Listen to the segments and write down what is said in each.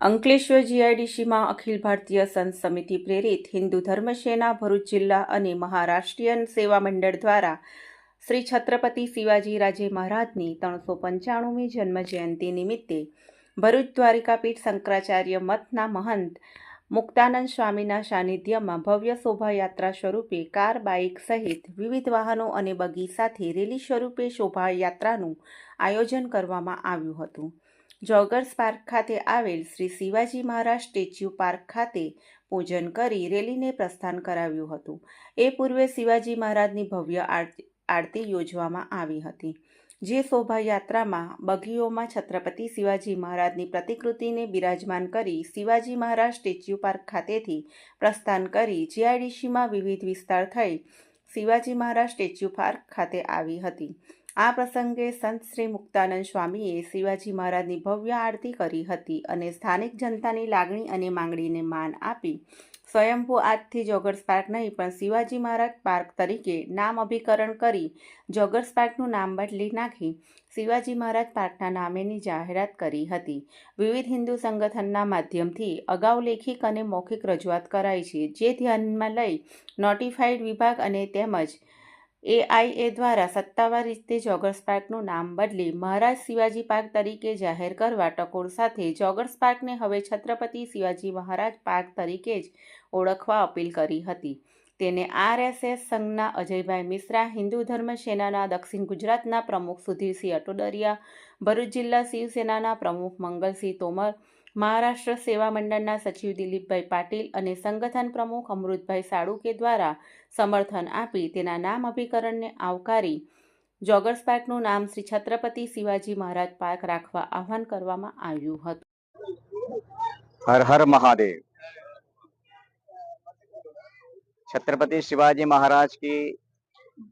અંકલેશ્વર જીઆઈડીસીમાં અખિલ ભારતીય સંત સમિતિ પ્રેરિત હિન્દુ ધર્મસેના ભરૂચ જિલ્લા અને મહારાષ્ટ્રીયન સેવા મંડળ દ્વારા શ્રી છત્રપતિ શિવાજી રાજે મહારાજની ત્રણસો પંચાણુમી જન્મજયંતિ નિમિત્તે ભરૂચ દ્વારિકાપીઠ શંકરાચાર્ય મઠના મહંત મુક્તાનંદ સ્વામીના સાનિધ્યમાં ભવ્ય શોભાયાત્રા સ્વરૂપે કાર, બાઇક સહિત વિવિધ વાહનો અને બગી સાથે રેલી સ્વરૂપે શોભાયાત્રાનું આયોજન કરવામાં આવ્યું હતું. જોગર્સ પાર્ક ખાતે આવેલ શ્રી શિવાજી મહારાજ સ્ટેચ્યુ પાર્ક ખાતે પૂજન કરી રેલીને પ્રસ્થાન કરાવ્યું હતું. એ પૂર્વે શિવાજી મહારાજની ભવ્ય આરતી યોજવામાં આવી હતી. જે શોભાયાત્રામાં બગીઓમાં છત્રપતિ શિવાજી મહારાજની પ્રતિકૃતિને બિરાજમાન કરી શિવાજી મહારાજ સ્ટેચ્યુ પાર્ક ખાતેથી પ્રસ્થાન કરી જીઆઈડીસીમાં વિવિધ વિસ્તાર થઈ શિવાજી મહારાજ સ્ટેચ્યુ પાર્ક ખાતે આવી હતી. આ પ્રસંગે સંત શ્રી મુક્તાનંદ સ્વામીએ શિવાજી મહારાજની ભવ્ય આરતી કરી હતી અને સ્થાનિક જનતાની લાગણી અને માંગણીને માન આપી. સ્વયંભૂ આજથી જોગર્સ પાર્ક નહીં, પણ શિવાજી મહારાજ પાર્ક તરીકે નામ અભિકરણ કરી જોગર્સ પાર્કનું નામ બદલી નાખી શિવાજી મહારાજ પાર્કના નામેની જાહેરાત કરી હતી. વિવિધ હિન્દુ સંગઠનના માધ્યમથી અગાઉ લેખિક અને મૌખિક રજૂઆત કરાઈ છે, જે ધ્યાનમાં લઈ નોટિફાઈડ વિભાગ અને તેમજ એઆઈએ દ્વારા સત્તાવાર રીતે જોગર્સ પાર્કનું નામ બદલી મહારાજ શિવાજી પાર્ક તરીકે જાહેર કરવા ટકોર સાથે જોગર્સ પાર્કને હવે છત્રપતિ શિવાજી મહારાજ પાર્ક તરીકે જ ઓળખવા અપીલ કરી હતી. તેને આરએસએસ સંઘના અજયભાઈ મિશ્રા, હિન્દુ ધર્મ સેનાના દક્ષિણ ગુજરાતના પ્રમુખ સુધીરસિંહ અટોડરિયા ભરૂચ જિલ્લા શિવસેનાના પ્રમુખ મંગલસિંહ તોમર મહારાષ્ટ્ર સેવા મંડળના સચિવ દિલીપભાઈ પાટીલ અને સંગઠન પ્રમુખ અમૃતભાઈ સાળુકે દ્વારા સમર્થન આપી તેના નામ અભિકરણને આવકારી જોગર્સ પાર્કનું નામ શ્રી છત્રપતિ શિવાજી મહારાજ પાર્ક રાખવા આહવાન કરવામાં આવ્યું હતું हर हर महादेव छत्रपति शिवाजी महाराज की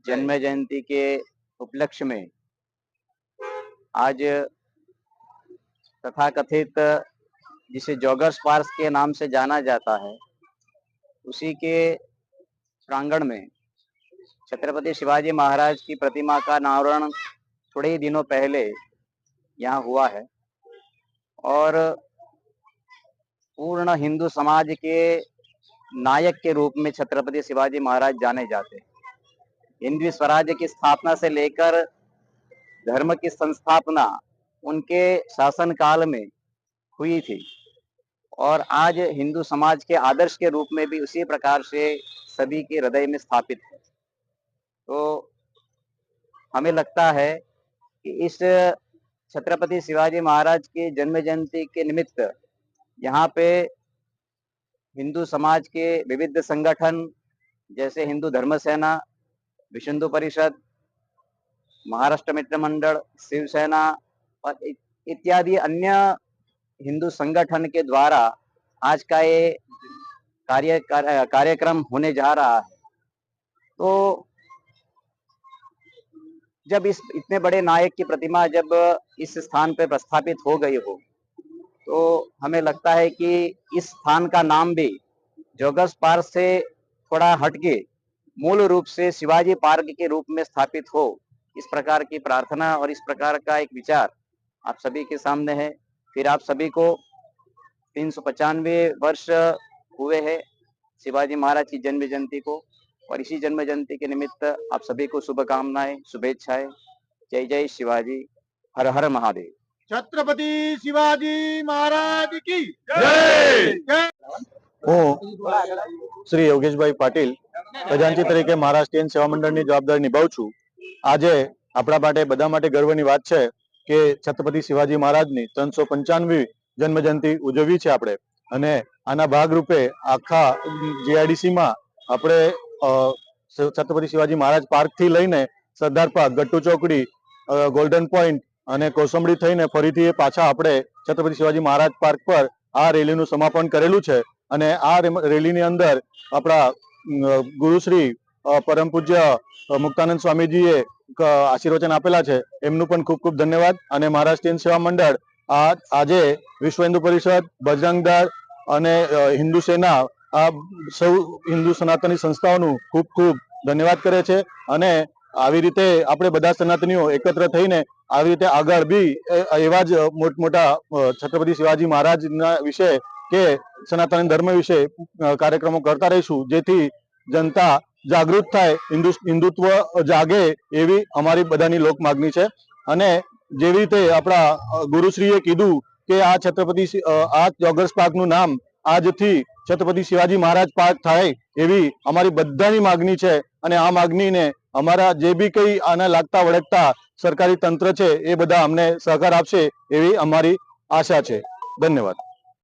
जन्म जयंती के उपलक्ष्य में आज तथाकथित जिसे जॉगर्स पार्क के नाम से जाना जाता है, उसी के प्रांगण में छत्रपति शिवाजी महाराज की प्रतिमा का अनावरण थोड़े ही दिनों पहले यहाँ हुआ है और पूर्ण हिंदू समाज के नायक के रूप में छत्रपति शिवाजी महाराज जाने जाते हैं। हिंदवी स्वराज्य की स्थापना से लेकर धर्म की संस्थापना उनके शासन काल में हुई थी। और आज हिंदू समाज के आदर्श के रूप में भी उसी प्रकार से सभी के हृदय में स्थापित है। तो हमें लगता है कि इस छत्रपति शिवाजी महाराज के जन्म जयंती के निमित्त यहाँ पे हिंदू समाज के विविध संगठन जैसे हिंदू धर्म सेना विश्व हिंदू परिषद, महाराष्ट्र मित्र मंडल, शिवसेना और इत्यादि अन्य हिंदू संगठन के द्वारा आज का ये कार्य, कार्य- कार्यक्रम होने जा रहा है। तो जब इस, इतने बड़े नायक की प्रतिमा जब इस स्थान पर प्रस्थापित हो गई हो तो हमें लगता है कि इस स्थान का नाम भी जोगस पार्क से थोड़ा हटके मूल रूप से शिवाजी पार्क के रूप में स्थापित हो। इस प्रकार की प्रार्थना और इस प्रकार का एक विचार आप सभी के सामने है। फिर आप सभी को तीन सौ पचानवे वर्ष हुए हैं शिवाजी महाराज की जन्म जयंती को और इसी जन्म जयंती के निमित्त आप सभी को शुभकामनाएं शुभेच्छाएं जय जय शिवाजी हर हर महादेव छत्रपति शिवाजी महाराज की જય! હું શ્રી યોગેશભાઈ પાટીલ ખજાનચી તરીકે મહારાષ્ટ્રીયન સેવા મંડળની જવાબદારી નિભાવું છું આજે આપણા માટે બધા માટે ગર્વની વાત છે કે છત્રપતિ શિવાજી મહારાજની ત્રણસો પંચાનવી જન્મ જયંતિ ઉજવવી છે આપણે. અને આના ભાગરૂપે આખા જીઆઈડીસી માં આપણે છત્રપતિ શિવાજી મહારાજ પાર્કથી લઈને સરદાર પાર્ક, ગટ્ટુ ચોકડી ગોલ્ડન પોઈન્ટ અને કોસંબડી થઈને ફરીથી પાછા આપણે છત્રપતિ શિવાજી મહારાજ પાર્ક પર આ રેલીનું સમાપન કરેલું છે. અને આ રેલીની અંદર આપણા ગુરુશ્રી પરમ પૂજ્ય મુક્તાનંદ સ્વામીજીએ આશીર્વચન આપેલા છે. એમનું પણ ખૂબ ખૂબ ધન્યવાદ. અને મહારાષ્ટ્રીયન સેવા મંડળ આજે વિશ્વ હિન્દુ પરિષદ, બજરંગ દળ અને હિન્દુ સેના આ સૌ હિન્દુ સનાતની સંસ્થાઓનું ખૂબ ખૂબ ધન્યવાદ કરે છે. અને આવી રીતે આપણે બધા સનાતનીઓ એકત્ર થઈને આવી રીતે આગળ બી એવા જ મોટા છત્રપતિ શિવાજી મહારાજના વિશે કે સનાતન ધર્મ વિશે કાર્યક્રમો કરતા રહીશું. જેથી જનતા જાગૃત થાય, હિન્દુ, હિન્દુત્વ જાગે એવી અમારી બધાની લોક માગણી છે. અને જેવી રીતે આપણા ગુરુશ્રીએ કીધું કે આ છત્રપતિ આ જોગર્સ પાર્કનું નામ આજથી છત્રપતિ શિવાજી મહારાજ પાર્ક થાય એવી અમારી બધાની માગણી છે. અને આ માગણીને અમારા જે બી કઈ આના લાગતા વળગતા સરકારી તંત્ર છે એ બધા અમને સહકાર આપશે એવી અમારી આશા છે. ધન્યવાદ.